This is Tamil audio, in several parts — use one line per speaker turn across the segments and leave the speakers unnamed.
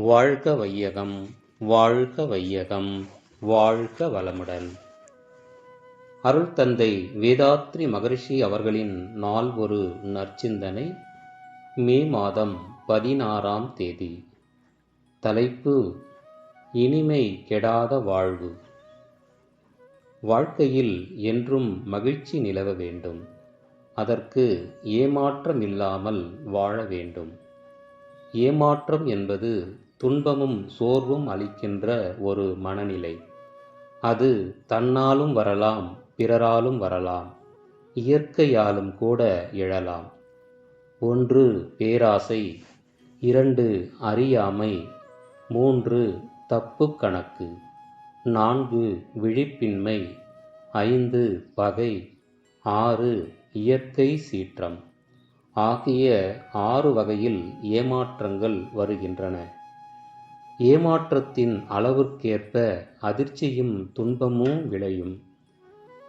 வாழ்க வையகம் வாழ்க வையகம் வாழ்க வளமுடன். அருள் தந்தை வேதாத்ரி மகரிஷி அவர்களின் நாள் ஒரு நற்சிந்தனை மே மாதம் பதினாறாம் தேதி. தலைப்பு இனிமை கெடாத வாழ்வு. வாழ்க்கையில் என்றும் மகிழ்ச்சி நிலவ வேண்டும். அதற்கு ஏமாற்றமில்லாமல் வாழ வேண்டும். ஏமாற்றம் என்பது துன்பமும் சோர்வும் அளிக்கின்ற ஒரு மனநிலை. அது தன்னாலும் வரலாம் பிறராலும் வரலாம் இயற்கையாலும் கூட எழலாம். ஒன்று பேராசை இரண்டு அறியாமை மூன்று தப்பு கணக்கு நான்கு விழிப்பின்மை ஐந்து பகை ஆறு இயற்கை சீற்றம் ஆகிய ஆறு வகையில் ஏமாற்றங்கள் வருகின்றன. ஏமாற்றத்தின் அளவிற்கேற்ப அதிர்ச்சியும் துன்பமும் விளையும்.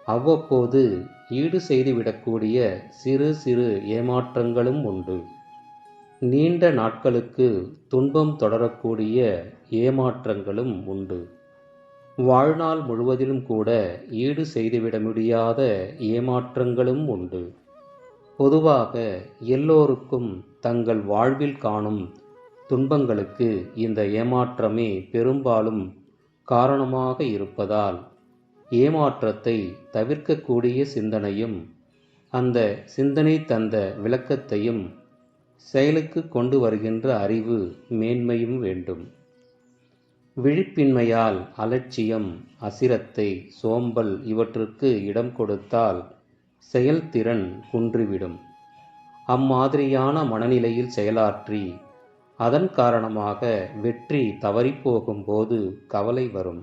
அவ்வப்போது ஈடு செய்துவிடக்கூடிய சிறு சிறு ஏமாற்றங்களும் உண்டு. நீண்ட நாட்களுக்கு துன்பம் தொடரக்கூடிய ஏமாற்றங்களும் உண்டு. வாழ்நாள் முழுவதிலும் கூட ஈடு செய்துவிட முடியாத ஏமாற்றங்களும் உண்டு. பொதுவாக எல்லோருக்கும் தங்கள் வாழ்வில் காணும் துன்பங்களுக்கு இந்த ஏமாற்றமே பெரும்பாலும் காரணமாக இருப்பதால் ஏமாற்றத்தை தவிர்க்கக்கூடிய சிந்தனையும் அந்த சிந்தனை தந்த விளக்கத்தையும் செயலுக்கு கொண்டு வருகின்ற அறிவு மேன்மையும் வேண்டும். விழிப்பின்மையால் அலட்சியம் அசிரத்தை சோம்பல் இவற்றுக்கு இடம் கொடுத்தால் செயல்திறன் குன்றிவிடும். அம்மாதிரியான மனநிலையில் செயலாற்றி அதன் காரணமாக வெற்றி தவறிப்போகும்போது கவலை வரும்.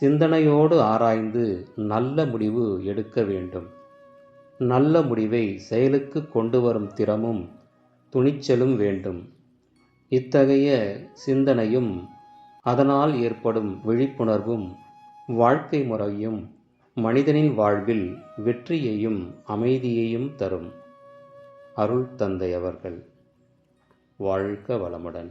சிந்தனையோடு ஆராய்ந்து நல்ல முடிவு எடுக்க வேண்டும். நல்ல முடிவை செயலுக்கு கொண்டு வரும் திறமும் துணிச்சலும் வேண்டும். இத்தகைய சிந்தனையும் அதனால் ஏற்படும் விழிப்புணர்வும் வாழ்க்கை முறையும் மனிதனின் வாழ்வில் வெற்றியையும் அமைதியையும் தரும். அருள் தந்தை அவர்கள். வாழ்க வளமுடன்.